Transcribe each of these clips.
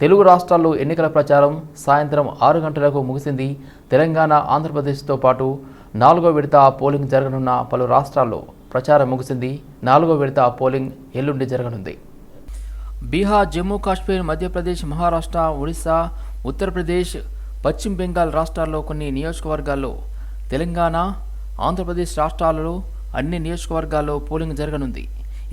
తెలుగు రాష్ట్రాల్లో ఎన్నికల ప్రచారం సాయంత్రం ఆరు గంటలకు ముగిసింది. తెలంగాణ ఆంధ్రప్రదేశ్తో పాటు నాలుగో విడత పోలింగ్ జరగనున్న పలు రాష్ట్రాల్లో ప్రచారం ముగిసింది. నాలుగో విడత పోలింగ్ ఎల్లుండి జరగనుంది. బీహార్ జమ్మూ కాశ్మీర్ మధ్యప్రదేశ్ మహారాష్ట్ర ఒడిశా ఉత్తరప్రదేశ్ పశ్చిమ బెంగాల్ రాష్ట్రాల్లో కొన్ని నియోజకవర్గాల్లో తెలంగాణ ఆంధ్రప్రదేశ్ రాష్ట్రాలలో అన్ని నియోజకవర్గాల్లో పోలింగ్ జరగనుంది.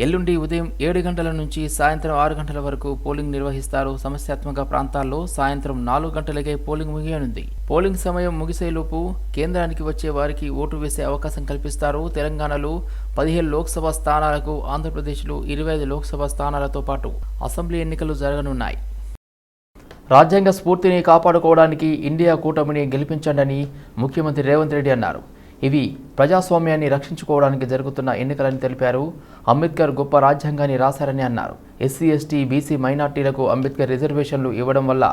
ఎల్లుండి ఉదయం ఏడు గంటల నుంచి సాయంత్రం ఆరు గంటల వరకు పోలింగ్ నిర్వహిస్తారు. సమస్యాత్మక ప్రాంతాల్లో సాయంత్రం నాలుగు గంటలకే పోలింగ్ ముగియనుంది. పోలింగ్ సమయం ముగిసేలోపు కేంద్రానికి వచ్చే వారికి ఓటు వేసే అవకాశం కల్పిస్తారు. తెలంగాణలో పదిహేను లోక్సభ స్థానాలకు ఆంధ్రప్రదేశ్లో ఇరవై ఐదు లోక్సభ స్థానాలతో పాటు అసెంబ్లీ ఎన్నికలు జరగనున్నాయి. రాజ్యాంగ స్ఫూర్తిని కాపాడుకోవడానికి ఇండియా కూటమిని గెలిపించండని ముఖ్యమంత్రి రేవంత్ రెడ్డి అన్నారు. ఇవి ప్రజాస్వామ్యాన్ని రక్షించుకోవడానికి జరుగుతున్న ఎన్నికలని తెలిపారు. అంబేద్కర్ గొప్ప రాజ్యాంగాన్ని రాశారని అన్నారు. ఎస్సీ ఎస్టీ బీసీ మైనార్టీలకు అంబేద్కర్ రిజర్వేషన్లు ఇవ్వడం వల్ల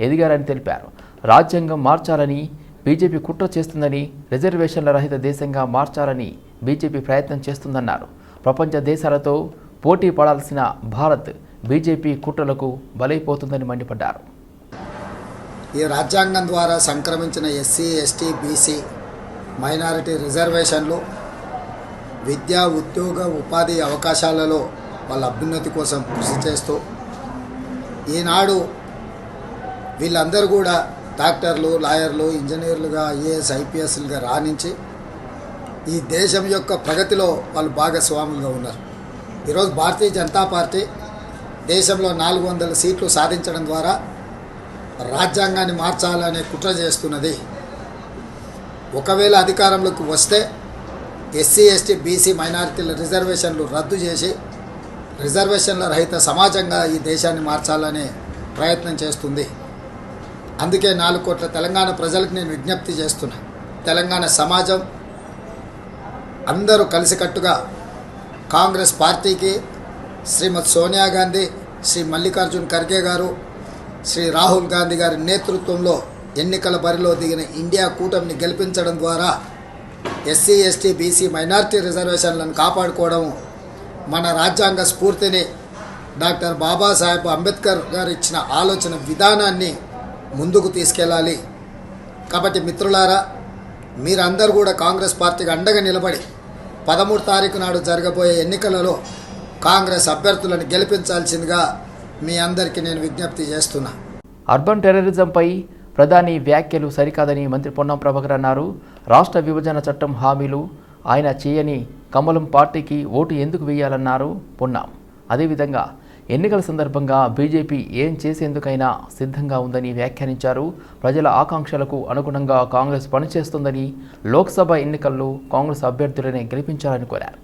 ఎదిగారని తెలిపారు. రాజ్యాంగం మార్చాలని బీజేపీ కుట్ర చేస్తుందని రిజర్వేషన్ల రహిత దేశంగా మార్చాలని బీజేపీ ప్రయత్నం చేస్తుందన్నారు. ప్రపంచ దేశాలతో పోటీ పడాల్సిన భారత్ బీజేపీ కుట్రలకు బలైపోతుందని మండిపడ్డారు. ఈ రాజ్యాంగం ద్వారా సంక్రమించిన ఎస్సీ ఎస్టీ బీసీ మైనారిటీ రిజర్వేషన్లు విద్యా ఉద్యోగ ఉపాధి అవకాశాలలో వాళ్ళ అభ్యున్నతి కోసం కృషి చేస్తూ ఈనాడు వీళ్ళందరూ కూడా డాక్టర్లు లాయర్లు ఇంజనీర్లుగా ఐఏఎస్ ఐపీఎస్లుగా రాణించి ఈ దేశం యొక్క ప్రగతిలో వాళ్ళు భాగస్వాములుగా ఉన్నారు. ఈరోజు భారతీయ జనతా పార్టీ దేశంలో నాలుగు వందల సీట్లు సాధించడం ద్వారా రాజ్యాంగాన్ని మార్చాలనే కుట్ర చేస్తున్నది ఒకవేళ అధికారంలోకి వస్తే ఎస్సీ ఎస్టీ బీసీ మైనారిటీల రిజర్వేషన్లు రద్దు చేసి రిజర్వేషన్ల రహిత సమాజంగా ఈ దేశాన్ని మార్చాలనే ప్రయత్నం చేస్తుంది. అందుకే నాలుగు కోట్ల తెలంగాణ ప్రజలకు నేను విజ్ఞప్తి చేస్తున్నా. తెలంగాణ సమాజం అందరూ కలిసికట్టుగా కాంగ్రెస్ పార్టీకి శ్రీమతి సోనియా గాంధీ శ్రీ మల్లికార్జున్ ఖర్గే గారు శ్రీ రాహుల్ గాంధీ గారి నేతృత్వంలో ఎన్నికల బరిలో దిగిన ఇండియా కూటమిని గెలిపించడం ద్వారా ఎస్సీ ఎస్టీ బీసీ మైనార్టీ రిజర్వేషన్లను కాపాడుకోవడం మన రాజ్యాంగ స్ఫూర్తిని డాక్టర్ బాబాసాహెబ్ అంబేద్కర్ గారు ఇచ్చిన ఆలోచన విధానాన్ని ముందుకు తీసుకెళ్ళాలి. కాబట్టి మిత్రులారా మీరందరూ కూడా కాంగ్రెస్ పార్టీకి అండగా నిలబడి పదమూడు తారీఖు నాడు జరగబోయే ఎన్నికలలో కాంగ్రెస్ అభ్యర్థులను గెలిపించాల్సిందిగా మీ అందరికీ నేను విజ్ఞప్తి చేస్తున్నా. అర్బన్ టెర్రరిజంపై ప్రధాని వ్యాఖ్యలు సరికాదని మంత్రి పొన్నం ప్రభాకర్ అన్నారు. రాష్ట్ర విభజన చట్టం హామీలు ఆయన చేయని కమలం పార్టీకి ఓటు ఎందుకు వేయాలన్నారు పొన్నాం. అదేవిధంగా ఎన్నికల సందర్భంగా బీజేపీ ఏం చేసేందుకైనా సిద్ధంగా ఉందని వ్యాఖ్యానించారు. ప్రజల ఆకాంక్షలకు అనుగుణంగా కాంగ్రెస్ పనిచేస్తుందని లోక్సభ ఎన్నికల్లో కాంగ్రెస్ అభ్యర్థులనే గెలిపించాలని కోరారు.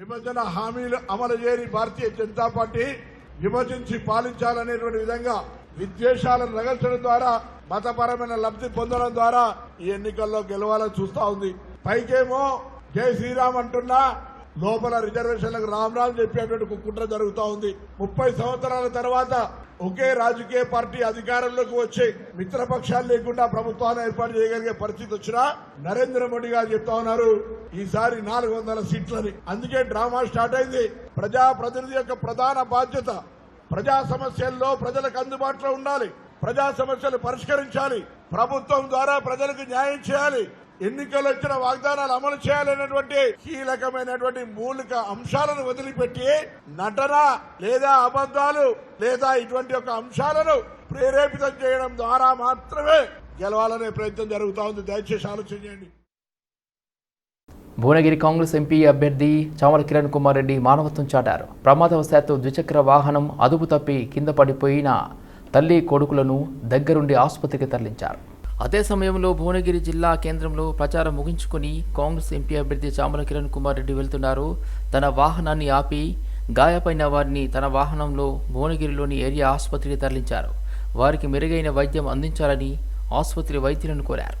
విభజన హామీలు అమలు చేయని భారతీయ జనతా పార్టీ విభజించి పాలించాలనేటువంటి విధంగా విద్వేషాలను రగల్చడం ద్వారా మతపరమైన లబ్ధి పొందడం ద్వారా ఈ ఎన్నికల్లో గెలవాలని చూస్తా ఉంది. పైకేమో జై శ్రీరామ్ అంటున్నా లోపల రిజర్వేషన్లకు రామ్ రామ్ చెప్పేటువంటి ఒక కుట్ర ఉంది. ముప్పై సంవత్సరాల తర్వాత ఒకే రాజకీయ పార్టీ అధికారంలోకి వచ్చి మిత్రపక్షాలు లేకుండా ప్రభుత్వాన్ని ఏర్పాటు చేయగలిగే పరిస్థితి వచ్చినా నరేంద్ర మోడీ గారు చెప్తా ఉన్నారు ఈసారి నాలుగు వందల సీట్లని. అందుకే డ్రామా స్టార్ట్ అయింది. ప్రజా ప్రతినిధి యొక్క ప్రధాన బాధ్యత ప్రజా సమస్యల్లో ప్రజలకు అందుబాటులో ఉండాలి. ప్రజా సమస్యలు పరిష్కరించాలి. ప్రభుత్వం ద్వారా ప్రజలకు న్యాయం చేయాలి. ఎన్నికలు వచ్చిన వాగ్దానాలు అమలు చేయాలనేటువంటి కీలకమైనటువంటి మూలిక అంశాలను వదిలిపెట్టి నటన లేదా అబద్ధాలు లేదా ఇటువంటి యొక్క అంశాలను ప్రేరేపితం చేయడం ద్వారా మాత్రమే గెలవాలనే ప్రయత్నం జరుగుతూ ఉంది. దయచేసి ఆలోచించండి భువనగిరి కాంగ్రెస్ ఎంపీ అభ్యర్థి చామల కిరణ్ కుమార్ రెడ్డి మానవత్వం చాటారు. ప్రమాదవశాత్తు ద్విచక్ర వాహనం అదుపు తప్పి కింద పడిపోయిన తల్లి కొడుకులను దగ్గరుండి ఆసుపత్రికి తరలించారు అదే సమయంలో భువనగిరి జిల్లా కేంద్రంలో ప్రచారం ముగించుకుని కాంగ్రెస్ ఎంపీ అభ్యర్థి చామల కిరణ్ కుమార్ రెడ్డి వెళ్తున్నారు తన వాహనాన్ని ఆపి గాయపడిన వారిని తన వాహనంలో భువనగిరిలోని ఏరియా ఆసుపత్రికి తరలించారు వారికి మెరుగైన వైద్యం అందించాలని ఆసుపత్రి వైద్యులను కోరారు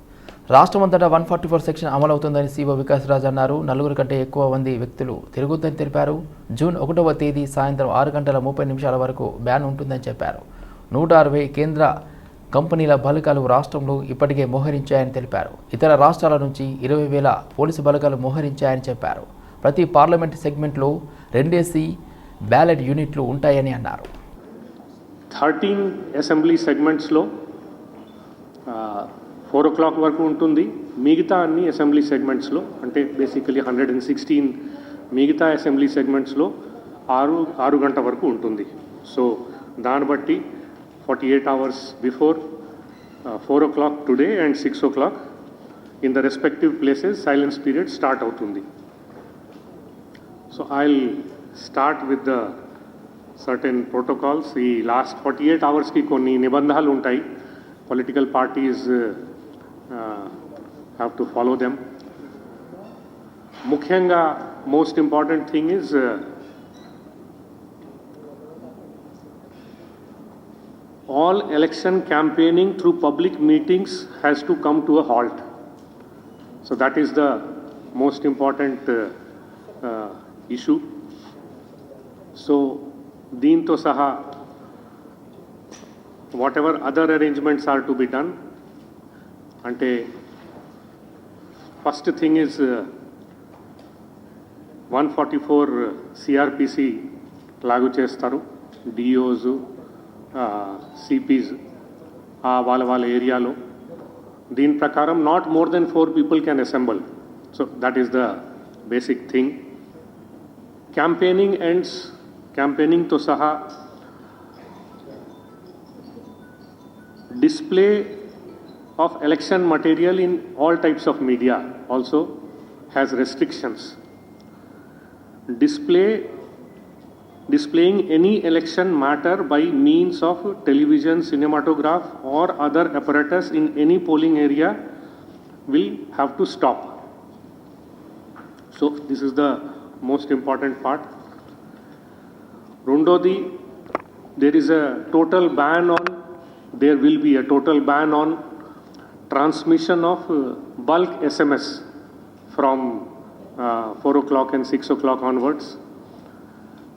రాష్ట్రమంతటా వన్ ఫార్టీ ఫోర్ సెక్షన్ అమలవుతుందని సీఓ వికాస్ రాజ్ అన్నారు. నలుగురు కంటే ఎక్కువ మంది వ్యక్తులు తిరుగుద్దని తెలిపారు. జూన్ ఒకటవ తేదీ సాయంత్రం ఆరు గంటల ముప్పై నిమిషాల వరకు బ్యాన్ ఉంటుందని చెప్పారు. నూట అరవై కేంద్ర కంపెనీల బలగాలు రాష్ట్రంలో ఇప్పటికే మోహరించాయని తెలిపారు. ఇతర రాష్ట్రాల నుంచి ఇరవై వేల పోలీసు బలగాలు మోహరించాయని చెప్పారు. ప్రతి పార్లమెంట్ సెగ్మెంట్లో రెండేసి బ్యాలెట్ యూనిట్లు ఉంటాయని అన్నారు. థర్టీన్ అసెంబ్లీ సెగ్మెంట్స్లో ఫోర్ ఓ క్లాక్ వరకు ఉంటుంది. మిగతా అన్ని అసెంబ్లీ సెగ్మెంట్స్లో అంటే బేసికలీ హండ్రెడ్ అండ్ సిక్స్టీన్ మిగతా అసెంబ్లీ సెగ్మెంట్స్లో ఆరు ఆరు గంట వరకు ఉంటుంది. సో దాన్ని బట్టి forty eight hours before four o'clock today and six o'clock in the respective places silence period start అవుతుంది. So I'll start with the certain protocols ఈ లాస్ట్ ఫార్టీ ఎయిట్ అవర్స్కి కొన్ని నిబంధనలు ఉంటాయి. Political parties have to follow them ముఖ్యంగా most important thing is all election campaigning through public meetings has to come to a halt. So that is the most important uh, uh, issue. So దీంతో సహా whatever other arrangements are to be done అంటే first thing is one forty four CrPC లాగు చేస్తారు. DOs CPs వాళ్ళ వాళ్ళ ఏరియాలో. దీని ప్రకారం not more than four people can assemble so that is the basic thing campaigning ends క్యాంపెయినింగ్తో సహా display of election material in all types of media also has restrictions. Display displaying any election matter by means of television, cinematograph or other apparatus in any polling area will have to stop. So this is the most important part. Rundodi, there is a total ban on, there will be a total ban on transmission of bulk bulk SMS from uh, 4 o'clock and 6 o'clock onwards.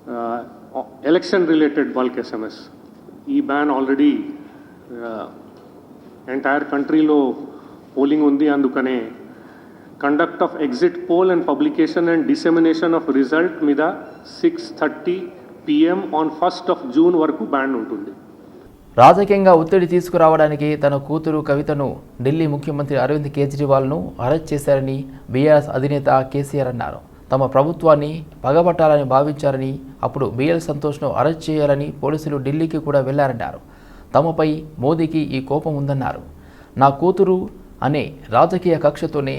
Uh, election related bulk SMS. ఈ ban already entire కంట్రీలో polling ఉంది అందుకనే conduct of exit poll and publication and dissemination of result మీద six thirty PM on first of June వరకు ban ఉంటుంది రాజకీయంగా ఒత్తిడి తీసుకురావడానికి తన కూతురు కవితను ఢిల్లీ ముఖ్యమంత్రి అరవింద్ కేజ్రీవాల్ను అరెస్ట్ చేశారని బీఆర్ఎస్ అధినేత కేసీఆర్ అన్నారు. తమ ప్రభుత్వాన్ని పగబట్టాలని భావించారని అప్పుడు బీఎల్ సంతోష్ను అరెస్ట్ చేయాలని పోలీసులు ఢిల్లీకి కూడా వెళ్ళారన్నారు. తమపై మోదీకి ఈ కోపం ఉందన్నారు. నా కూతురు అనే రాజకీయ కక్షతోనే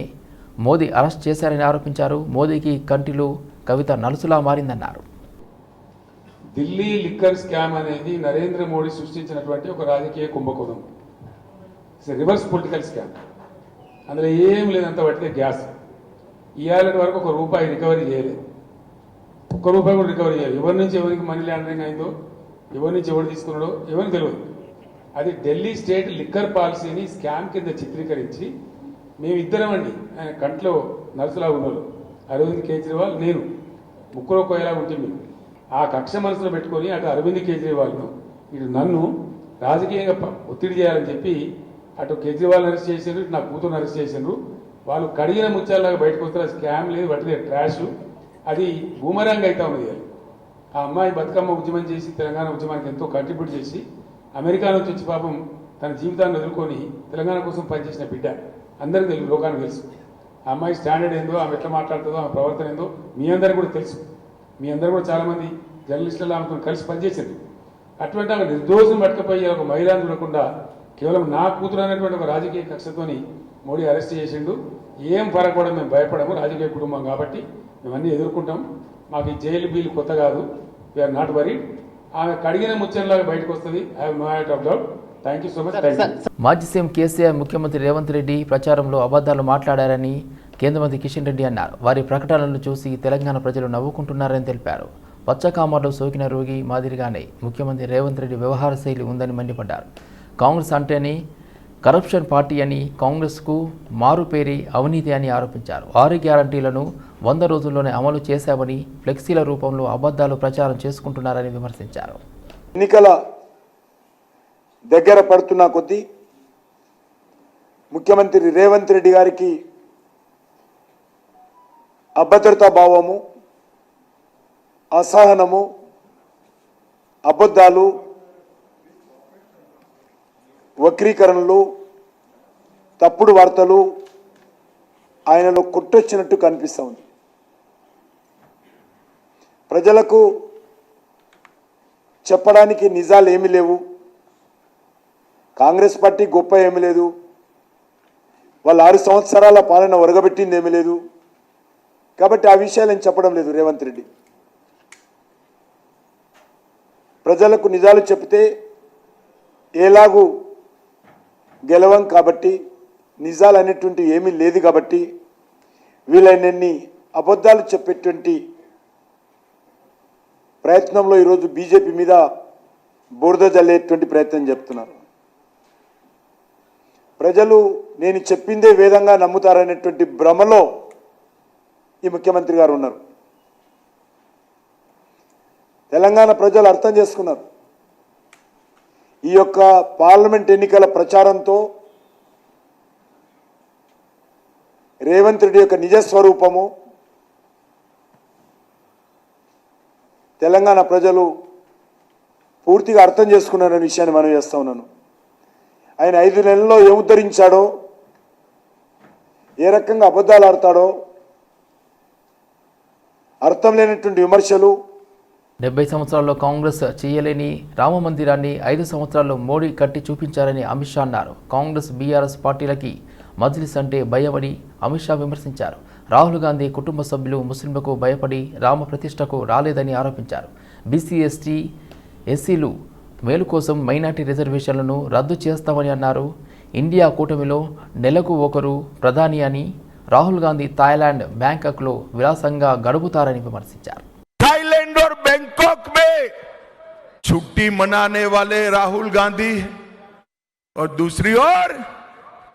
మోదీ అరెస్ట్ చేశారని ఆరోపించారు. మోదీకి కంటిలో కవిత నలుసులా మారిందన్నారు. ఢిల్లీ లిక్కర్ స్కామ్ అనేది నరేంద్ర మోడీ సృష్టించినటువంటి ఒక రాజకీయ కుంభకోణం. ఇట్స్ రివర్స్ పొలిటికల్ స్కామ్ అందులో ఏం లేదంత పట్టితే గ్యాస్. ఇవాళ వరకు ఒక రూపాయి రికవరీ చేయలేదు. ఒక్క రూపాయి కూడా రికవరీ చేయాలి ఎవరి నుంచి ఎవరికి మనీ లాండరింగ్ అయిందో ఎవరి నుంచి ఎవరు తీసుకున్నాడో ఎవరికి తెలియదు. అది ఢిల్లీ స్టేట్ లిక్కర్ పాలసీని స్కామ్ కింద చిత్రీకరించి మేమిద్దరం అండి ఆయన కంట్లో నర్సులా ఉన్నోళ్ళు అరవింద్ కేజ్రీవాల్ నేను ముక్కులో కోయలా ఉంటే మేము ఆ కక్ష మనసులో పెట్టుకొని అటు అరవింద్ కేజ్రీవాల్ను ఇటు నన్ను రాజకీయంగా ఒత్తిడి చేయాలని చెప్పి అటు కేజ్రీవాల్ అరెస్ట్ చేసిండ్రు ఇటు నా కూతురు అరెస్ట్ చేసిండ్రు. వాళ్ళు కడిగిన ముత్యాలలాగా బయటకు వస్తారు స్కామ్ లేదు వట్టిదే ట్రాష్. అది బూమరాంగ్ అయితే ఉన్నది అది. ఆ అమ్మాయి బతుకమ్మ ఉద్యమం చేసి తెలంగాణ ఉద్యమానికి ఎంతో కంట్రిబ్యూట్ చేసి అమెరికా నుంచి వచ్చి పాపం తన జీవితాన్ని వదులుకొని తెలంగాణ కోసం పనిచేసిన బిడ్డ. అందరికీ తెలుసు లోకానికి తెలుసు. ఆ అమ్మాయి స్టాండర్డ్ ఏందో ఆమె ఎట్లా మాట్లాడుతుందో ఆమె ప్రవర్తన ఏందో మీ అందరికీ కూడా తెలుసు. మీ అందరూ కూడా చాలా మంది జర్నలిస్టులు ఆమెతో కలిసి పనిచేశారు అటువంటి ఆమె నిర్దోషం పట్టుకపోయి ఒక మహిళను చూడకుండా కేవలం నా కూతురు అనేటువంటి ఒక రాజకీయ కక్షతోని మోడీ అరెస్ట్ చేసిండు. ఏం పరగకూడదు మేము భయపడము రాజకీయ కుటుంబం కాబట్టి మేమన్నీ ఎదుర్కొంటాం. మాకు ఈ జైలు బీల్ కొత్త కాదు. వీఆర్ నాట్ వరీ ఆమె కడిగిన ముచ్చంలాగా బయటకు వస్తుంది. I have no iota of doubt thank you so much మాజీ సీఎం కేసీఆర్ ముఖ్యమంత్రి రేవంత్ రెడ్డి ప్రచారంలో అబద్ధాలు మాట్లాడారని కేంద్ర మంత్రి కిషన్ రెడ్డి అన్నారు. వారి ప్రకటనలను చూసి తెలంగాణ ప్రజలు నవ్వుకుంటున్నారని తెలిపారు. పచ్చకామర్లో సోకిన రోగి మాదిరిగానే ముఖ్యమంత్రి రేవంత్ రెడ్డి వ్యవహార శైలి ఉందని మండిపడ్డారు. కాంగ్రెస్ అంటేనే కరప్షన్ పార్టీ అని కాంగ్రెస్కు మారుపేరి అవినీతి అని ఆరోపించారు. ఆరు గ్యారంటీలను వంద రోజుల్లోనే అమలు చేశామని ఫ్లెక్సీల రూపంలో అబద్ధాలు ప్రచారం చేసుకుంటున్నారని విమర్శించారు. ఎన్నికల దగ్గర పడుతున్న కొద్దీ ముఖ్యమంత్రి రేవంత్ రెడ్డి గారికి అభద్రతా భావము అసహనము అబద్ధాలు వక్రీకరణలు తప్పుడు వార్తలు ఆయనలో కొట్టొచ్చినట్టు కనిపిస్తూ ఉంది. ప్రజలకు చెప్పడానికి నిజాలు ఏమీ లేవు. కాంగ్రెస్ పార్టీ గొప్ప ఏమీ లేదు. వాళ్ళ ఆరు సంవత్సరాల పాలన ఒరగబెట్టింది ఏమీ లేదు. కాబట్టి ఆ విషయాలు చెప్పడం లేదు రేవంత్ రెడ్డి. ప్రజలకు నిజాలు చెప్తే ఎలాగూ గెలవం కాబట్టి నిజాలు అనేటువంటి ఏమీ లేదు కాబట్టి వీలైనన్ని అబద్ధాలు చెప్పేటువంటి ప్రయత్నంలో ఈరోజు బీజేపీ మీద బురద జల్లేటువంటి ప్రయత్నం చెప్తున్నారు ప్రజలు నేను చెప్పిందే వేదంగా నమ్ముతారనేటువంటి భ్రమలో ఈ ముఖ్యమంత్రి గారు ఉన్నారు. తెలంగాణ ప్రజలు అర్థం చేసుకున్నారు. ఈ యొక్క పార్లమెంట్ ఎన్నికల ప్రచారంతో రేవంత్ రెడ్డి యొక్క నిజ స్వరూపము తెలంగాణ ప్రజలు పూర్తిగా అర్థం చేసుకున్నారనే విషయాన్ని మనం చేస్తా ఉన్నాను. ఆయన ఐదు నెలల్లో ఏముద్ధరించాడో ఏ రకంగా అబద్ధాలు ఆడతాడో అర్థం లేనటువంటి విమర్శలు. డెబ్బై సంవత్సరాల్లో కాంగ్రెస్ చేయలేని రామ మందిరాన్ని ఐదు సంవత్సరాల్లో మోడీ కట్టి చూపించారని అమిత్ షా అన్నారు. కాంగ్రెస్ బీఆర్ఎస్ పార్టీలకి మజ్లిస్ అంటే భయమని అమిత్ షా విమర్శించారు. రాహుల్ గాంధీ కుటుంబ సభ్యులు ముస్లింలకు భయపడి రామ ప్రతిష్టకు రాలేదని ఆరోపించారు. బీసీ ఎస్టీ ఎస్సీలు మేలు కోసం మైనార్టీ రిజర్వేషన్లను రద్దు చేస్తామని అన్నారు. ఇండియా కూటమిలో నెలకు ఒకరు ప్రధాని అని రాహుల్ గాంధీ థాయిలాండ్ బ్యాంకాక్లో విలాసంగా గడుపుతారని విమర్శించారు थाईलैंड और बैंकॉक में छुट्टी मनाने वाले राहुल गांधी और दूसरी ओर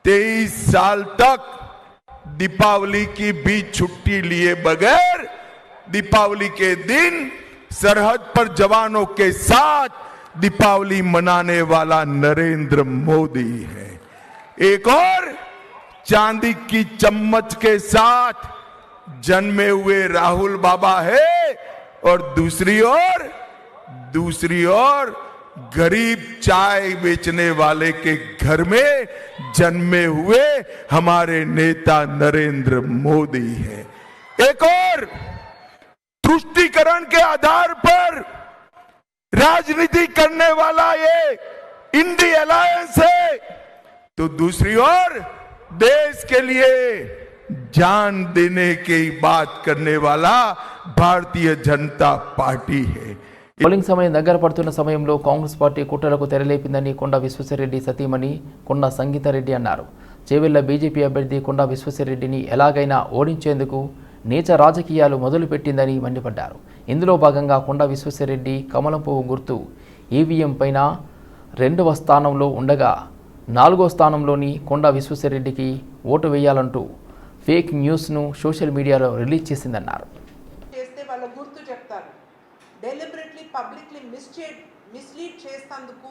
तेईस साल तक दीपावली की भी छुट्टी लिए बगैर दीपावली के दिन सरहद पर जवानों के साथ दीपावली मनाने वाला नरेंद्र मोदी है एक और चांदी की चम्मच के साथ जन्मे हुए राहुल बाबा है और दूसरी ओर दूसरी ओर गरीब चाय बेचने वाले के घर में जन्मे हुए हमारे नेता नरेंद्र मोदी है। एक और, तुष्टिकरण के आधार पर राजनीति करने वाला ये इंडी अलायंस है। तो दूसरी ओर देश के लिए जान देने की बात करने वाला भारतीय जनता पार्टी है పోలింగ్ సమయం దగ్గర పడుతున్న సమయంలో కాంగ్రెస్ పార్టీ కుట్రలకు తెరలేపిందని కొండా విశ్వేశ్వరరెడ్డి సతీమణి కొండా సంగీతారెడ్డి అన్నారు చేవెళ్ల బీజేపీ అభ్యర్థి కొండా విశ్వేశ్వరరెడ్డిని ఎలాగైనా ఓడించేందుకు నీచ రాజకీయాలు మొదలుపెట్టిందని మండిపడ్డారు ఇందులో భాగంగా కొండా విశ్వేశ్వరరెడ్డి కమలం పువ్వు గుర్తు ఈవీఎం పైన రెండవ స్థానంలో ఉండగా నాలుగో స్థానంలోని కొండ విశ్వేశ్వరరెడ్డికి ఓటు వేయాలంటూ ఫేక్ న్యూస్ను సోషల్ మీడియాలో రిలీజ్ చేసిందన్నారు. చేస్తే వాళ్ళ గుర్తు చెప్తారు. డెలిబరెట్లీ పబ్లిక్లీ మిస్చే మిస్లీడ్ చేస్తందుకు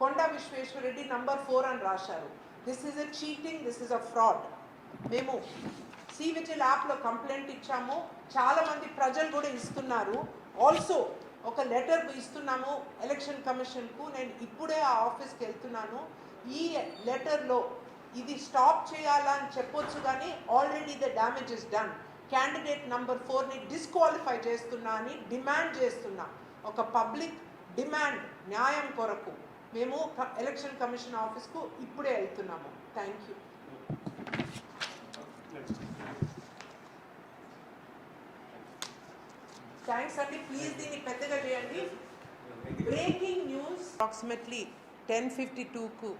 కొండ విశ్వేశ్వరరెడ్డి నంబర్ ఫోర్ అని రాశారు. This is a cheating this is a fraud మేము సి విజిల్ యాప్లో కంప్లైంట్ ఇచ్చాము. చాలామంది ప్రజలు కూడా ఇస్తున్నారు. ఆల్సో ఒక లెటర్ ఇస్తున్నాము ఎలక్షన్ కమిషన్కు నేను ఇప్పుడే ఆ ఆఫీస్కి వెళ్తున్నాను. ఈ లెటర్లో ఇది స్టాప్ చేయాలా అని చెప్పొచ్చు కానీ already the damage is done. Candidate number ఫోర్ని disqualify చేస్తున్నా అని డిమాండ్ చేస్తున్నా. ఒక పబ్లిక్ డిమాండ్ న్యాయం కొరకు మేము ఎలక్షన్ కమిషన్ ఆఫీస్కు ఇప్పుడే వెళ్తున్నాము. Thank you. థ్యాంక్స్ అండి. ప్లీజ్ దీన్ని పెద్దగా చేయండి. Breaking news. Approximately ten fifty టూకు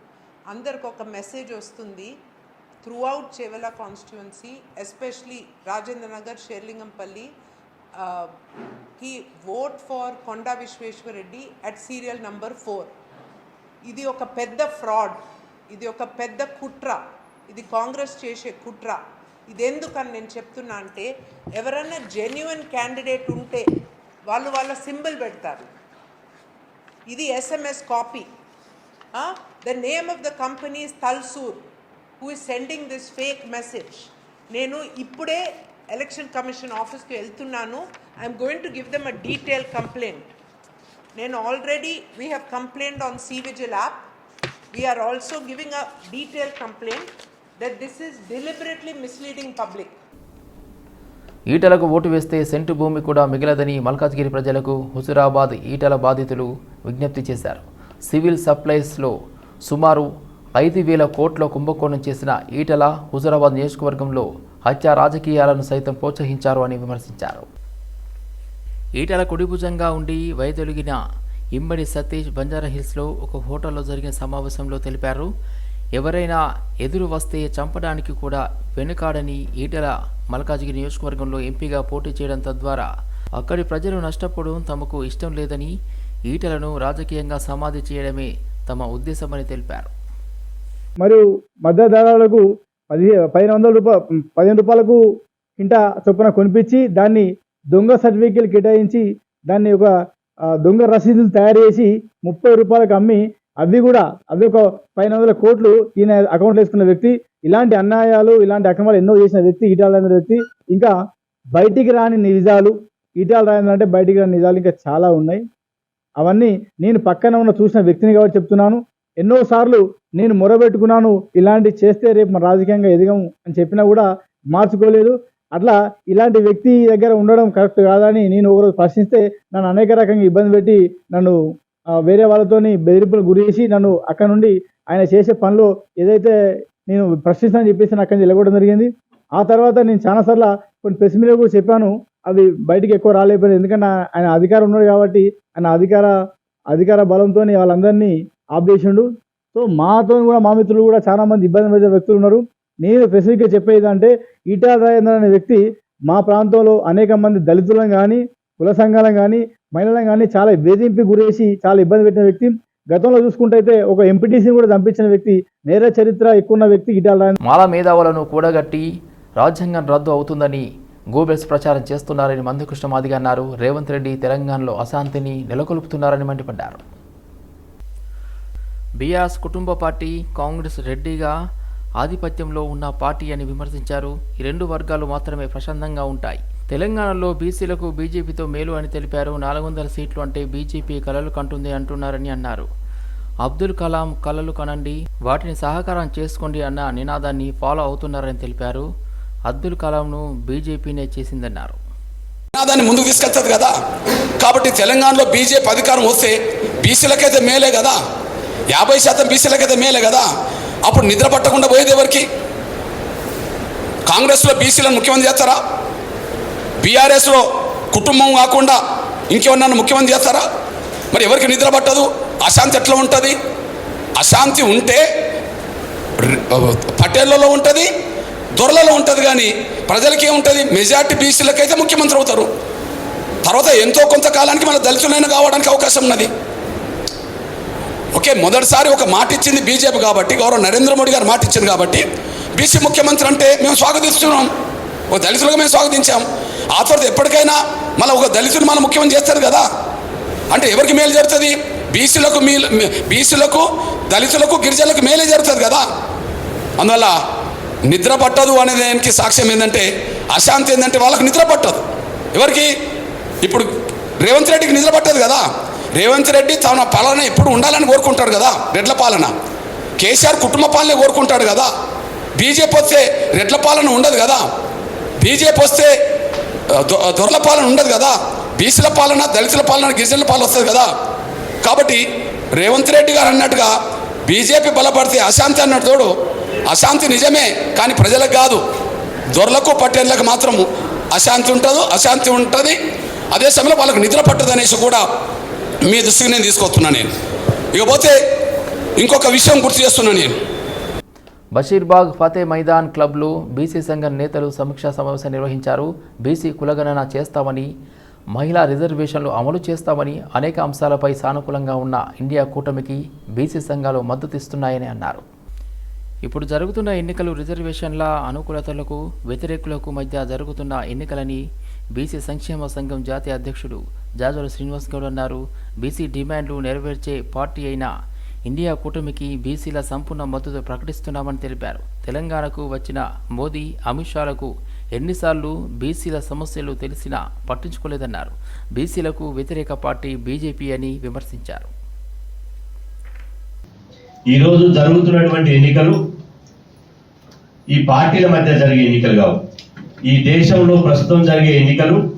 అందరికి ఒక మెసేజ్ వస్తుంది. Throughout Chevella constituency especially Rajendra Nagar Serilingampally కి vote for Konda Vishweshwar Reddy at serial number four ఇది ఒక పెద్ద ఫ్రాడ్ ఇది ఒక పెద్ద కుట్ర. ఇది కాంగ్రెస్ చేసే కుట్ర. ఇదెందుకని నేను చెప్తున్నా అంటే ఎవరైనా జెన్యున్ క్యాండిడేట్ ఉంటే వాళ్ళు వాళ్ళ సింబల్ పెడతారు. ఇది SMS copy the name of the company తల్సూర్ who is sending this fake message నేను ఇప్పుడే ఎలక్షన్ కమిషన్ ఆఫీస్కి వెళ్తున్నాను. I'm going to give them a detail complaint నేను already we have complaint on C vigil app we're also giving a detail complaint that this is deliberately misleading public ఈటలకు vote వేస్తే cent భూమి కూడా మిగలదని మల్కాజ్గిరి ప్రజలకు హుజురాబాద్ ఈటల బాధితులు విజ్ఞప్తి చేశారు. సివిల్ సప్లైస్లో సుమారు ఐదు వేల కోట్ల కుంభకోణం చేసిన ఈటల హుజురాబాద్ నియోజకవర్గంలో హత్య రాజకీయాలను సైతం ప్రోత్సహించారు అని విమర్శించారు. ఈటల కుడిభుజంగా ఉండి వైదొలిగిన ఇమ్మడి సతీష్ బంజారాహిల్స్లో ఒక హోటల్లో జరిగిన సమావేశంలో తెలిపారు ఎవరైనా ఎదురు వస్తే చంపడానికి కూడా వెనుకాడని ఈటల మల్కాజిగిరి నియోజకవర్గంలో ఎంపీగా పోటీ చేయడం తద్వారా అక్కడి ప్రజలు నష్టపోవడం తమకు ఇష్టం లేదని ఈటలను రాజకీయంగా సమాధి చేయడమే తమ ఉద్దేశమని తెలిపారు. మరియు మద్దతుదారులకు పది పదిహేను వందల రూపాయ పదిహేను రూపాయలకు ఇంట చొప్పున కొనిపించి దాన్ని దొంగ సర్టిఫికేట్లు కేటాయించి దాన్ని ఒక దొంగ రసీదులు తయారు చేసి ముప్పై రూపాయలకు అమ్మి అవి కూడా అవి ఒక పదిహేను వందల కోట్లు ఈయన అకౌంట్లో వేసుకున్న వ్యక్తి ఇలాంటి అన్యాయాలు ఇలాంటి అక్రమాలు ఎన్నో చేసిన వ్యక్తి ఈటాల రాజేంద్ర వ్యక్తి ఇంకా బయటికి రాని నిజాలు ఈటాల రాజేంద్ర అంటే బయటికి రాని నిజాలు ఇంకా చాలా ఉన్నాయి. అవన్నీ నేను పక్కన ఉన్న చూసిన వ్యక్తిని కాబట్టి చెప్తున్నాను. ఎన్నోసార్లు నేను మొరబెట్టుకున్నాను ఇలాంటి చేస్తే రేపు మన రాజకీయంగా ఎదగము అని చెప్పినా కూడా మార్చుకోలేదు. అట్లా ఇలాంటి వ్యక్తి దగ్గర ఉండడం కరెక్ట్ కాదని నేను ఒకరోజు ప్రశ్నిస్తే నన్ను అనేక రకంగా ఇబ్బంది పెట్టి నన్ను వేరే వాళ్ళతోని బెదిరింపులు గురి చేసి నన్ను అక్కడ నుండి ఆయన చేసే పనిలో ఏదైతే నేను ప్రశ్నిస్తానని చెప్పేసి నాకు వెళ్ళగొట్టడం జరిగింది. ఆ తర్వాత నేను చాలాసార్లు కొన్ని ప్రెస్ మీడియా కూడా చెప్పాను అవి బయటికి ఎక్కువ రాలేకపోయింది ఎందుకంటే ఆయన అధికారం ఉన్నాడు కాబట్టి ఆయన అధికార అధికార బలంతో వాళ్ళందరినీ ఆపేసిండు. సో మాతో కూడా మా మిత్రులు కూడా చాలా మంది ఇబ్బంది పడే వ్యక్తులు ఉన్నారు. నేను స్పెసిఫిక్గా చెప్పేది అంటే ఈటా రాజేంద్ర అనే వ్యక్తి మా ప్రాంతంలో అనేక మంది దళితులను కానీ కుల సంఘాలను కానీ మహిళలను కానీ చాలా వేధింపు గురేసి చాలా ఇబ్బంది పెట్టిన వ్యక్తి. గతంలో చూసుకుంటే ఒక ఎంపీటీసీని కూడా చంపించిన వ్యక్తి నేర చరిత్ర ఎక్కువ ఉన్న వ్యక్తి ఇటాల మాల మేధావులను కూడగట్టి రాజ్యాంగం రద్దు అవుతుందని గోబెల్స్ ప్రచారం చేస్తున్నారని మందకృష్ణ మాదిగ అన్నారు. రేవంత్ రెడ్డి తెలంగాణలో అశాంతిని నెలకొల్పుతున్నారని మండిపడ్డారు. బీఆర్ఎస్ కుటుంబ పార్టీ కాంగ్రెస్ రెడ్డిగా ఆధిపత్యంలో ఉన్న పార్టీ అని విమర్శించారు. ఈ రెండు వర్గాలు మాత్రమే ప్రశాంతంగా ఉంటాయి. తెలంగాణలో బీసీలకు బీజేపీతో మేలు అని తెలిపారు. నాలుగు వందల సీట్లు అంటే బీజేపీ కలలు కంటుంది అంటున్నారని అన్నారు. అబ్దుల్ కలాం కలలు కనండి వాటిని సహకారం చేసుకోండి అన్న నినాదాన్ని ఫాలో అవుతున్నారని తెలిపారు. అబ్దుల్ కలాంను బీజేపీనే చేసిందన్నారు. దాన్ని ముందుకు తీసుకెళ్తుంది కదా. కాబట్టి తెలంగాణలో బీజేపీ అధికారం వస్తే బీసీలకైతే మేలే కదా. యాభై శాతం బీసీలకైతే మేలే కదా. అప్పుడు నిద్ర పట్టకుండా పోయేది ఎవరికి? కాంగ్రెస్లో బీసీలను ముఖ్యమంత్రి చేస్తారా? బీఆర్ఎస్లో కుటుంబం కాకుండా ఇంకెవరన్నా ముఖ్యమంత్రి చేస్తారా? మరి ఎవరికి నిద్ర పట్టదు? అశాంతి ఎట్లా ఉంటుంది? అశాంతి ఉంటే పటేళ్ళలో ఉంటుంది దొరలలో ఉంటుంది కానీ ప్రజలకి ఏముంటుంది? మెజార్టీ బీసీలకైతే ముఖ్యమంత్రి అవుతారు. తర్వాత ఎంతో కొంతకాలానికి మన దళితులైన కావడానికి అవకాశం ఉన్నది. ఓకే మొదటిసారి ఒక మాట ఇచ్చింది బీజేపీ కాబట్టి గౌరవ నరేంద్ర మోడీ గారు మాట ఇచ్చింది కాబట్టి బీసీ ముఖ్యమంత్రి అంటే మేము స్వాగతిస్తున్నాం. ఒక దళితులుగా మేము స్వాగతించాం. ఆ తర్వాత ఎప్పటికైనా మళ్ళీ ఒక దళితుడు మన ముఖ్యమంత్రి చేస్తారు కదా. అంటే ఎవరికి మేలు జరుగుతుంది? బీసీలకు మీ బీసీలకు దళితులకు గిరిజనులకు మేలే జరుగుతుంది కదా. అందువల్ల నిద్ర పట్టదు అనే దానికి సాక్ష్యం ఏంటంటే అశాంతి ఏంటంటే వాళ్ళకి నిద్ర పట్టదు. ఎవరికి? ఇప్పుడు రేవంత్ రెడ్డికి నిద్ర పట్టదు కదా. రేవంత్ రెడ్డి తన పాలన ఎప్పుడు ఉండాలని కోరుకుంటాడు కదా రెడ్ల పాలన. కేసీఆర్ కుటుంబ పాలన కోరుకుంటాడు కదా. బీజేపీ వస్తే రెడ్ల పాలన ఉండదు కదా. బీజేపీ వస్తే దొ- దొరల పాలన ఉండదు కదా. బీసీల పాలన దళితుల పాలన గిరిజనుల పాలన వస్తుంది కదా. కాబట్టి రేవంత్ రెడ్డి గారు అన్నట్టుగా బీజేపీ బలపడితే అశాంతి అన్నట్టు తోడు అశాంతి నిజమే కానీ ప్రజలకు కాదు. దొరలకు పట్టేళ్ళకు మాత్రము అశాంతి ఉంటుంది అశాంతి ఉంటుంది. అదే సమయంలో వాళ్ళకు నిద్ర పట్టదు అనేసి కూడా మీ దృష్టికి నేను తీసుకొస్తున్నాను నేను. ఇకపోతే ఇంకొక విషయం గుర్తు చేస్తున్నాను నేను. బషీర్బాగ్ ఫతే మైదాన్ క్లబ్లు బీసీ సంఘం నేతలు సమీక్షా సమావేశం నిర్వహించారు. బీసీ కులగణన చేస్తామని మహిళా రిజర్వేషన్లు అమలు చేస్తామని అనేక అంశాలపై సానుకూలంగా ఉన్న ఇండియా కూటమికి బీసీ సంఘాలు మద్దతిస్తున్నాయని అన్నారు. ఇప్పుడు జరుగుతున్న ఎన్నికలు రిజర్వేషన్ల అనుకూలతలకు వ్యతిరేకులకు మధ్య జరుగుతున్న ఎన్నికలని బీసీ సంక్షేమ సంఘం జాతీయ అధ్యక్షుడు జాజుల శ్రీనివాస్ గౌడ్ అన్నారు. బీసీ డిమాండ్లు నెరవేర్చే పార్టీ అయిన ఇండియా కూటమికి బీసీల సంపూర్ణ మద్దతు ప్రకటిస్తున్నామని తెలిపారు. తెలంగాణకు వచ్చిన మోదీ అమిత్ షాలకు ఎన్నిసార్లు బీసీల సమస్యలు తెలిసినా పట్టించుకోలేదన్నారు. బీసీలకు వ్యతిరేక పార్టీ బీజేపీ అని విమర్శించారు. ఈరోజు జరుగుతున్నటువంటి ఎన్నికలు ఈ పార్టీల మధ్య జరిగే ఎన్నికలు కావు. ఈ దేశంలో ప్రస్తుతం జరిగే ఎన్నికలు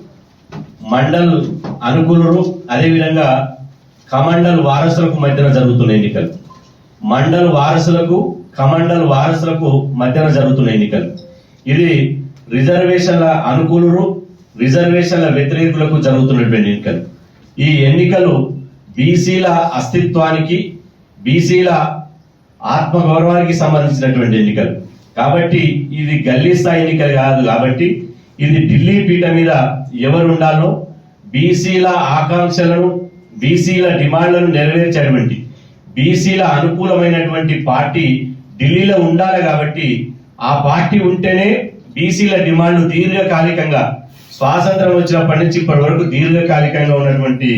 మండల్ అనుకూలులు అదేవిధంగా కమండల్ వారసులకు మధ్యన జరుగుతున్న ఎన్నికలు. మండల్ వారసులకు కమండల్ వారసులకు మధ్యన జరుగుతున్న ఎన్నికలు. ఇది రిజర్వేషన్ల అనుకూలులు రిజర్వేషన్ల వ్యతిరేకులకు జరుగుతున్నటువంటి ఎన్నికలు. ఈ ఎన్నికలు బీసీల అస్తిత్వానికి బీసీల ఆత్మగౌరవానికి సంబంధించినటువంటి ఎన్నికలు. కాబట్టి ఇది గల్లీ స్థాయి ఎన్నికలు కాదు కాబట్టి ఇది ఢిల్లీ పీఠ మీద ఎవరు ఉండాలో బీసీల ఆకాంక్షలను బీసీల డిమాండ్లను నెరవేర్చేటువంటి బీసీల అనుకూలమైనటువంటి పార్టీ ఢిల్లీలో ఉండాలి కాబట్టి ఆ పార్టీ ఉంటేనే బీసీల డిమాండ్లు దీర్ఘకాలికంగా స్వాతంత్రం వచ్చినప్పటి నుంచి ఇప్పటి వరకు దీర్ఘకాలికంగా ఉన్నటువంటి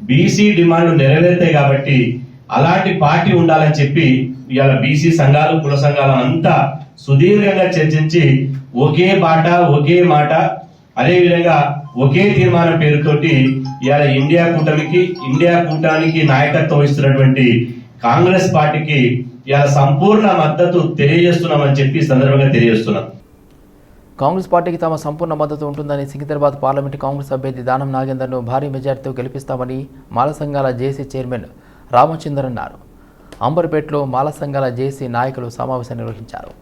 బీసీ డిమాండ్లు నెరవేరుతాయి కాబట్టి అలాంటి పార్టీ ఉండాలని చెప్పి ఇవాళ బీసీ సంఘాలు కుల సంఘాలు అంతా సుదీర్ఘంగా చర్చించి ఒకే బాట ఒకే మాట అదేవిధంగా ఒకే తీర్మానం పేరుతోటి ఇవాళ ఇండియా కూటమికి ఇండియా కూటానికి నాయకత్వం ఇస్తున్నటువంటి కాంగ్రెస్ పార్టీకి ఇవాళ సంపూర్ణ మద్దతు తెలియజేస్తున్నామని చెప్పి సందర్భంగా తెలియజేస్తున్నాం. కాంగ్రెస్ పార్టీకి తమ సంపూర్ణ మద్దతు ఉంటుందని సికింద్రాబాద్ పార్లమెంటు కాంగ్రెస్ అభ్యర్థి దానం నాగేందర్ను భారీ మెజార్టీతో గెలిపిస్తామని మాల సంఘాల జేసీ చైర్మన్ రామచందర్ అన్నారు. అంబర్పేటలో మాల సంఘాల జేసీ నాయకులు సమావేశం నిర్వహించారు.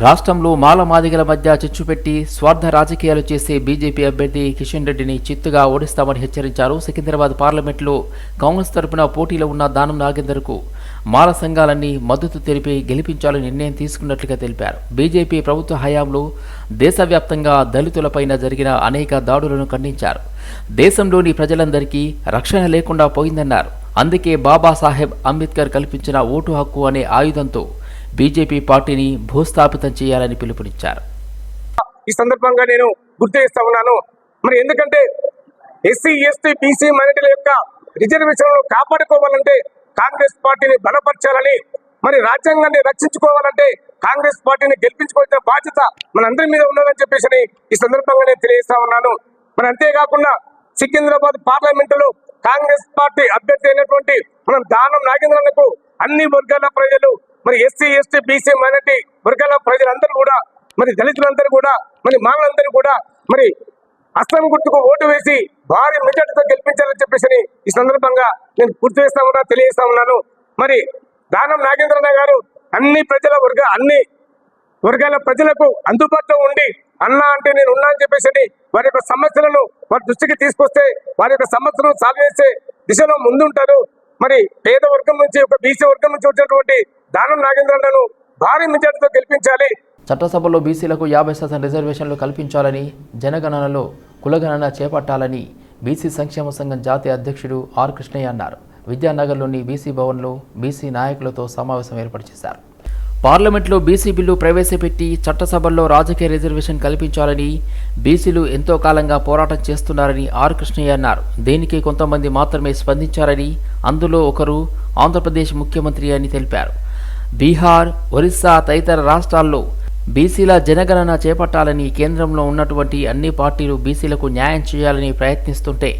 రాష్ట్రంలో మాల మాదిగల మధ్య చిచ్చు పెట్టి స్వార్థ రాజకీయాలు చేసే బీజేపీ అభ్యర్థి కిషన్ రెడ్డిని చిత్తుగా ఓడిస్తామని హెచ్చరించారు సికింద్రాబాద్ పార్లమెంట్లో కాంగ్రెస్ తరపున పోటీలో ఉన్న దానం నాగేందర్కు. మాల సంఘాలన్నీ మద్దతు తెలిపి గెలిపించాలని నిర్ణయం తీసుకున్నట్లుగా తెలిపారు. బీజేపీ ప్రభుత్వ హయాంలో దేశవ్యాప్తంగా దళితులపైన జరిగిన అనేక దాడులను ఖండించారు. దేశంలోని ప్రజలందరికీ రక్షణ లేకుండా పోయిందన్నారు. అందుకే బాబాసాహెబ్ అంబేద్కర్ కల్పించిన ఓటు హక్కు అనే ఆయుధంతో బీజేపీ పార్టీని భూస్థాపితం చేయాలని పిలుపునిచ్చారు. ఈ సందర్భంగా నేను గుర్తు చేస్తా ఉన్నాను. మరి ఎందుకంటే ఎస్సీ ఎస్టీ బీసీ మైనార్టీల యొక్క రిజర్వేషన్లను కాపాడుకోవాలంటే కాంగ్రెస్ పార్టీని బలపరచాలని మరి రాజ్యాంగాన్ని రక్షించుకోవాలంటే కాంగ్రెస్ పార్టీని గెలిపించుకోవాల్సిన బాధ్యత మనందరి మీద ఉన్నదని చెప్పేసి ఈ సందర్భంగా నేను తెలియజేస్తా ఉన్నాను. మరి అంతేకాకుండా సికింద్రాబాద్ పార్లమెంటులో కాంగ్రెస్ పార్టీ అభ్యర్థి అయినటువంటి మనం దానం నాగేంద్రన్నకు అన్ని వర్గాల ప్రజలు మరి ఎస్సీ ఎస్టీ బీసీ మైనార్టీ వర్గాల ప్రజలందరూ కూడా మరి దళితులందరూ కూడా మరి మానవులందరూ కూడా మరి అస్తం గుర్తుకు ఓటు వేసి భారీ మెజార్టీతో గెలిపించాలని చెప్పేసి ఈ సందర్భంగా నేను గుర్తు చేస్తా ఉన్నా తెలియజేస్తా ఉన్నాను. మరి దానం నాగేంద్రన్న గారు అన్ని ప్రజల వర్గ అన్ని వర్గాల ప్రజలకు అందుబాటులో ఉండి అన్నా అంటే నేను ఉన్నా అని చెప్పేసి వారి యొక్క సమస్యలను వారి దృష్టికి తీసుకొస్తే వారి యొక్క సమస్యలను సాల్వ్ చేసే దిశలో ముందుంటారు. మరి పేద వర్గం నుంచి ఒక బీసీ వర్గం నుంచి వచ్చినటువంటి దానం నాగేంద్రను భారీ మెజార్టీతో గెలిపించాలి. చట్టసభలో బీసీలకు యాభై శాతం రిజర్వేషన్లు కల్పించాలని జనగణనలో కులగణన చేపట్టాలని బీసీ సంక్షేమ సంఘం జాతీయ అధ్యక్షుడు ఆర్ కృష్ణయ్య అన్నారు. విద్యానగర్లోని బీసీ భవన్లో బీసీ నాయకులతో సమావేశం ఏర్పాటు చేశారు. పార్లమెంట్లో బీసీ బిల్లు ప్రవేశపెట్టి చట్టసభల్లో రాజకీయ రిజర్వేషన్ కల్పించాలని బీసీలు ఎంతో కాలంగా పోరాటం చేస్తున్నారని ఆర్ కృష్ణయ్య అన్నారు. దీనికి కొంతమంది మాత్రమే స్పందించారని అందులో ఒకరు ఆంధ్రప్రదేశ్ ముఖ్యమంత్రి అని తెలిపారు. బీహార్ ఒరిస్సా తదితర రాష్ట్రాల్లో బీసీల జనగణన చేపట్టాలని కేంద్రంలో ఉన్నటువంటి అన్ని పార్టీలు బీసీలకు న్యాయం చేయాలని ప్రయత్నిస్తుంటే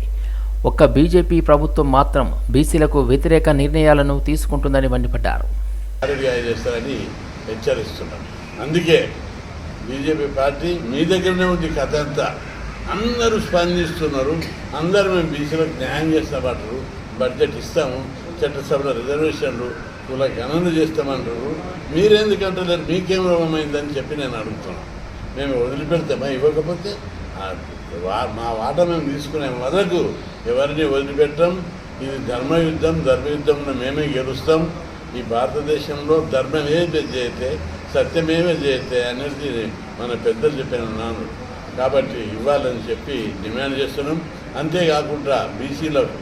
ఒక్క బీజేపీ ప్రభుత్వం మాత్రం బీసీలకు వ్యతిరేక నిర్ణయాలను తీసుకుంటుందని మండిపడ్డారు. భారీగా చేస్తారని హెచ్చరిస్తున్నాం అందుకే బీజేపీ పార్టీ మీ దగ్గరనే ఉంది కథ అంతా. అందరూ స్పందిస్తున్నారు. అందరూ మేము బీసీలకు న్యాయం చేస్తామంటారు బడ్జెట్ ఇస్తాము చట్టసభలో రిజర్వేషన్లు కుల గణన చేస్తామంటారు. మీరెందుకంటలేరు మీకేం రోగమైందని చెప్పి నేను అడుగుతున్నాను. మేము వదిలిపెడతామా? ఇవ్వకపోతే వా- మా వాట మేము తీసుకునే వరకు ఎవరిని వదిలిపెట్టం? ఇది ధర్మయుద్ధం ధర్మయుద్ధంలో మేమే గెలుస్తాం. ఈ భారతదేశంలో ధర్మమే జయతే సత్యమేమే జయతే అనేది మన పెద్దలు చెప్పిన నాను కాబట్టి ఇవ్వాలని చెప్పి డిమాండ్ చేస్తున్నాం. అంతేకాకుండా బీసీలకు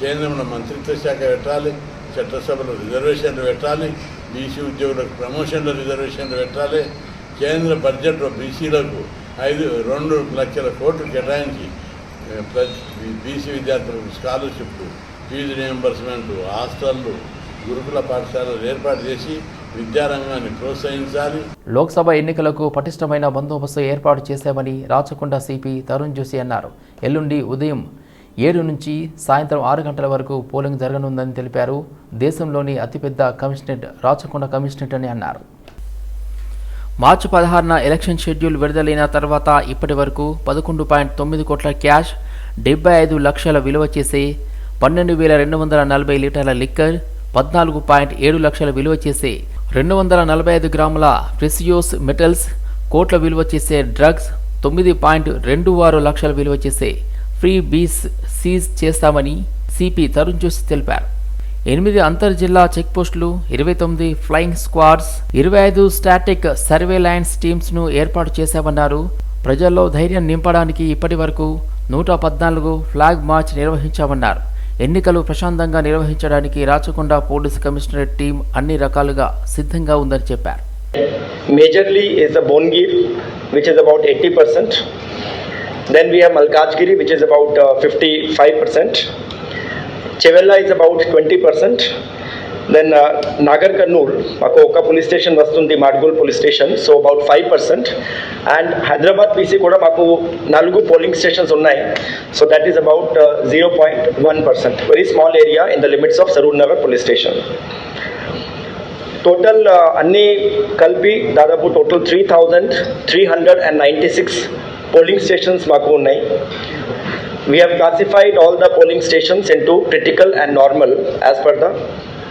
కేంద్రంలో మంత్రిత్వ శాఖ పెట్టాలి చట్టసభలో రిజర్వేషన్లు పెట్టాలి బీసీ ఉద్యోగులకు ప్రమోషన్ల రిజర్వేషన్లు పెట్టాలి. కేంద్ర బడ్జెట్లో బీసీలకు ఐదు రెండు లక్షల కోట్లు కేటాయించి బీసీ విద్యార్థులకు స్కాలర్షిప్ ఫీజు రియంబర్స్మెంట్ హాస్టళ్ళు గురుకుల పాఠశాలలు ఏర్పాటు చేసి విద్యారంగాన్ని ప్రోత్సహించాలి. లోక్సభ ఎన్నికలకు పటిష్టమైన బందోబస్తు ఏర్పాటు చేశామని రాచకొండ సిపి తరుణ్ జోషి అన్నారు. ఎల్లుండి ఉదయం ఏడు నుంచి సాయంత్రం ఆరు గంటల వరకు పోలింగ్ జరగనుందని తెలిపారు. దేశంలోని అతిపెద్ద కమిషనరేట్ రాచకొండ కమిషనరేట్ అని అన్నారు. మార్చి పదహారున ఎలక్షన్ షెడ్యూల్ విడుదలైన తర్వాత ఇప్పటి వరకు పదకొండు పాయింట్ తొమ్మిది కోట్ల క్యాష్ డెబ్బై ఐదు లక్షల విలువ చేసే పన్నెండు వేల రెండు వందల నలభై లీటర్ల లిక్కర్ పద్నాలుగు పాయింట్ ఏడు లక్షల విలువ చేసే రెండు వందల నలభై ఐదు గ్రాముల ప్రిసియోస్ మెటల్స్ కోట్ల విలువ చేసే డ్రగ్స్ తొమ్మిది పాయింట్ రెండు ఆరు లక్షల విలువ చేసే ఫ్రీ బీస్ సీజ్ చేస్తామని సిపి తరుణ్ జోషి తెలిపారు. ఎనిమిది అంతర్జిల్లా చెక్పోస్టులు ఇరవై తొమ్మిది ఫ్లయింగ్ స్క్వాడ్స్ ఇరవై ఐదు స్టాటిక్ సర్వేలైన్స్ టీమ్స్ను ఏర్పాటు చేశామన్నారు. ప్రజల్లో ధైర్యం నింపడానికి ఇప్పటి వరకు నూట పద్నాలుగు ఫ్లాగ్ మార్చ్ నిర్వహించామన్నారు. ఎన్నికలు ప్రశాంతంగా నిర్వహించడానికి రాచకొండ పోలీస్ కమిషనరేట్ టీం అన్ని రకాలుగా సిద్ధంగా ఉందని చెప్పారు. Majorly is a Bhongir which is about eighty percent then we have Malkajgiri which is about fifty five percent Chevella is about twenty percent Then uh, Nagar Kannur, మాకు ఒక police station వస్తుంది Madgul police station so about five percent and Hyderabad PC కూడా మాకు నాలుగు polling stations ఉన్నాయి so that is about zero point one percent very small area in the limits of Saroor Nagar police station total అన్ని కలిపి దాదాపు total three thousand three hundred and ninety six polling stations మాకు ఉన్నాయి we have classified all the polling stations into critical and normal as per the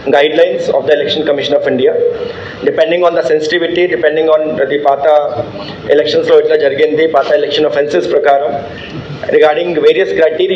guidelines of the Election Commission of India. Depending on the sensitivity, depending on the పాత ఎలక్షన్స్లో ఎట్లా జరిగింది పాత election offences ప్రకారం regarding various criteria